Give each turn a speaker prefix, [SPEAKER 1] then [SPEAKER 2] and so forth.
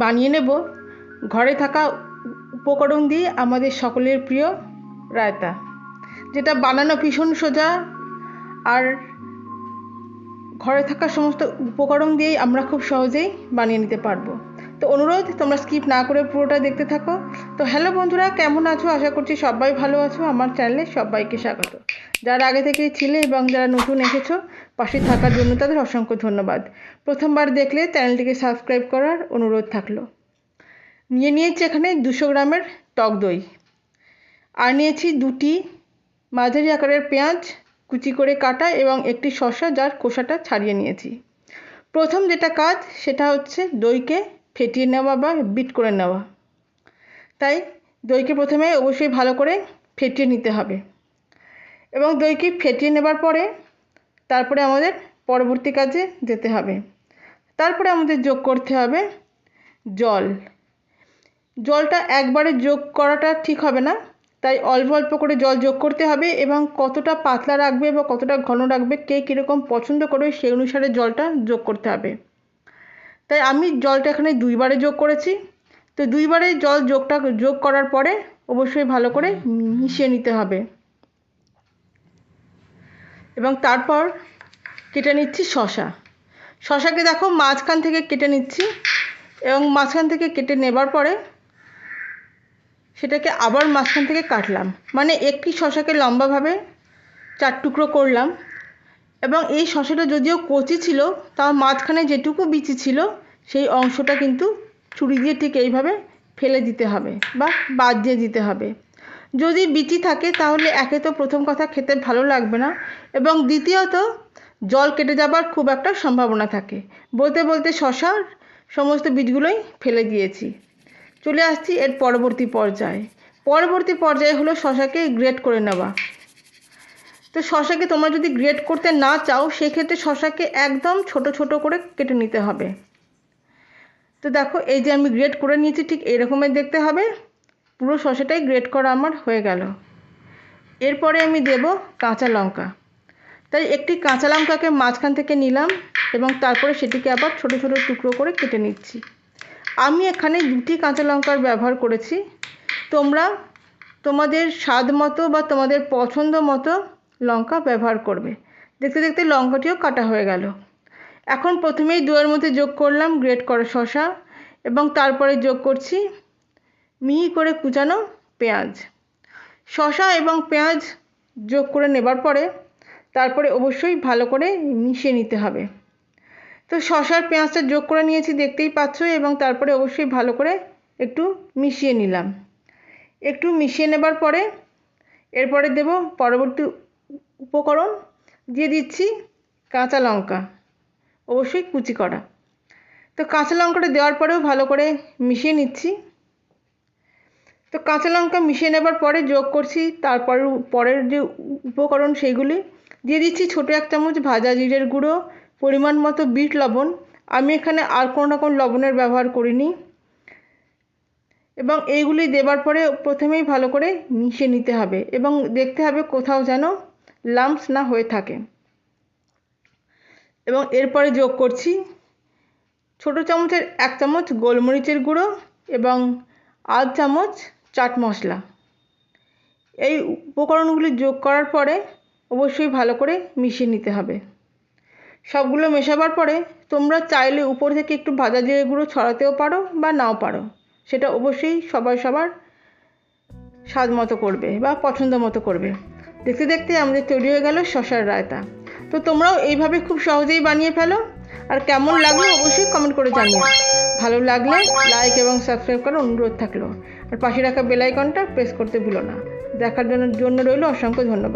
[SPEAKER 1] বানিয়ে নেব। ঘরে থাকা উপকরণ দিয়ে আমাদের সকলের প্রিয় রায়তা, যেটা বানানো ভীষণ সোজা। আর ঘরে থাকা সমস্ত উপকরণ দিয়েই আমরা খুব সহজেই বানিয়ে নিতে পারব। তো অনুরোধ, তোমরা স্কিপ না করে পুরোটা দেখতে থাকো। তো হ্যালো বন্ধুরা, কেমন আছো? আশা করছি সবাই ভালো আছো। আমার চ্যানেলে সবাইকে স্বাগত। যারা আগে থেকেই ছিলে এবং যারা নতুন এসেছ পাশে থাকার জন্য তাদের অসংখ্য ধন্যবাদ। প্রথমবার দেখলে চ্যানেলটিকে সাবস্ক্রাইব করার অনুরোধ থাকল। নিয়ে নিয়েছি এখানে দুশো গ্রামের টক দই। আর নিয়েছি দুটি মাঝারি আকারের পেঁয়াজ কুচি করে কাটা এবং একটি শসা যার খোসাটা ছাড়িয়ে নিয়েছি। প্রথম যেটা কাজ, সেটা হচ্ছে দইকে ফেটিয়ে নেওয়া বা বিট করে নেওয়া। তাই দইকে প্রথমে অবশ্যই ভালো করে ফেটিয়ে নিতে হবে। এবং দইকে ফেটিয়ে নেবার পরে তারপরে আমাদের পরবর্তী কাজে যেতে হবে। তারপরে আমাদের যোগ করতে হবে জল। জলটা একবারে যোগ করাটা ঠিক হবে না, তাই অল্প অল্প করে জল যোগ করতে হবে এবং কতটা পাতলা রাখবে বা কতটা ঘন রাখবে, কে কীরকম পছন্দ করবে সেই অনুসারে জলটা যোগ করতে হবে। তাই আমি জলটা এখানে দুইবারে যোগ করেছি। তো দুইবারে জল যোগটা যোগ করার পরে অবশ্যই ভালো করে মিশিয়ে নিতে হবে। এবং তারপর কেটে নিচ্ছি শশা। শশাকে দেখো মাঝখান থেকে কেটে নিচ্ছি এবং মাঝখান থেকে কেটে নেবার পরে সেটাকে আবার মাঝখান থেকে কাটলাম। মানে একটি শশাকে লম্বাভাবে চার টুকরো করলাম এবং এই শশাটা যদিও কচি ছিল তাও মাঝখানে যেটুকু বিচি ছিল, সেই অংশটা কিন্তু ছুরি দিয়ে ঠিক এইভাবে ফেলে দিতে হবে বা বাদ দিয়ে দিতে হবে। যদি বিচি থাকে, তাহলে একে তো প্রথম কথা খেতে ভালো লাগবে না এবং দ্বিতীয়ত, জল কেটে যাবার খুব একটা সম্ভাবনা থাকে। বলতে বলতে শশার সমস্ত বীজগুলোই ফেলে দিয়েছি। চলে আসছি এর পরবর্তী পর্যায়ে। পরবর্তী পর্যায়ে হলো শশাকে গ্রেট করে নেওয়া। তো শশাকে তোমরা যদি গ্রেট করতে না চাও, সেক্ষেত্রে শশাকে একদম ছোট ছোট করে কেটে নিতে হবে। তো দেখো, এই যে আমি গ্রেট করে নিয়েছি, ঠিক এরকমের দেখতে হবে। পুরো শশাটাই গ্রেট করা আমার হয়ে গেল। এরপরে আমি দেব কাঁচা লঙ্কা। তাই একটি কাঁচা লঙ্কাকে মাঝখান থেকে নিলাম এবং তারপরে সেটিকে আবার ছোট ছোট টুকরো করে কেটে নিচ্ছি। আমি এখানে দুটি কাঁচা লঙ্কার ব্যবহার করেছি। তোমরা তোমাদের স্বাদ মতো বা তোমাদের পছন্দ মতো লঙ্কা ব্যবহার করবে। দেখতে দেখতে লঙ্কাটিও কাটা হয়ে গেল। এখন প্রথমেই দইয়ের মধ্যে যোগ করলাম গ্রেট করা শশা এবং তারপরে যোগ করছি মিহি করে কুচানো পেঁয়াজ। শশা এবং পেঁয়াজ যোগ করে নেবার পরে তারপরে অবশ্যই ভালো করে মিশিয়ে নিতে হবে। তো শশার পেঁয়াজটা যোগ করে নিয়েছি, দেখতেই পাচ্ছ, এবং তারপরে অবশ্যই ভালো করে একটু মিশিয়ে নিলাম। একটু মিশিয়ে নেবার পরে এরপরে দেব পরবর্তী উপকরণ, দিয়ে দিচ্ছি কাঁচা লঙ্কা, অবশ্যই কুচি করা। তো কাঁচা লঙ্কাটা দেওয়ার পরেও ভালো করে মিশিয়ে নিচ্ছি। তো কাঁচা লঙ্কা মিশিয়ে নেবার পরে যোগ করছি, তারপর পরের যে উপকরণ সেইগুলি, দিয়ে দিচ্ছি ছোটো এক চামচ ভাজা জিরের গুঁড়ো, পরিমাণ মতো বিট লবণ, আমি এখানে আর কোনো রকম লবণের ব্যবহার করিনি। এবং এইগুলি দেবার পরে প্রথমেই ভালো করে মিশিয়ে নিতে হবে, এবং দেখতে হবে কোথাও যেন লাম্পস না হয়ে থাকে। এবং এরপরে যোগ করছি ছোটো চামচের এক চামচ গোলমরিচের গুঁড়ো, এবং আধ চামচ চাট মশলা। এই উপকরণগুলি যোগ করার পরে অবশ্যই ভালো করে মিশিয়ে নিতে হবে। সবগুলো মেশাবার পরে তোমরা চাইলে উপর থেকে একটু ভাজা জিরে গুঁড়ো ছড়াতেও পারো বা নাও পারো। সেটা অবশ্যই সবাই সবার স্বাদ মতো করবে বা পছন্দ মতো করবে। দেখতে দেখতে আমাদের তৈরি হয়ে গেল শশার রায়তা। তো তোমরাও এইভাবে খুব সহজেই বানিয়ে ফেলো। আর কেমন লাগল অবশ্যই কমেন্ট করে জানিও। ভালো লাগলে লাইক এবং সাবস্ক্রাইব করার অনুরোধ থাকল। আর পাশে রাখা বেলাইকনটা প্রেস করতে ভুলো না। দেখার জন্য জন্য রইল অসংখ্য ধন্যবাদ।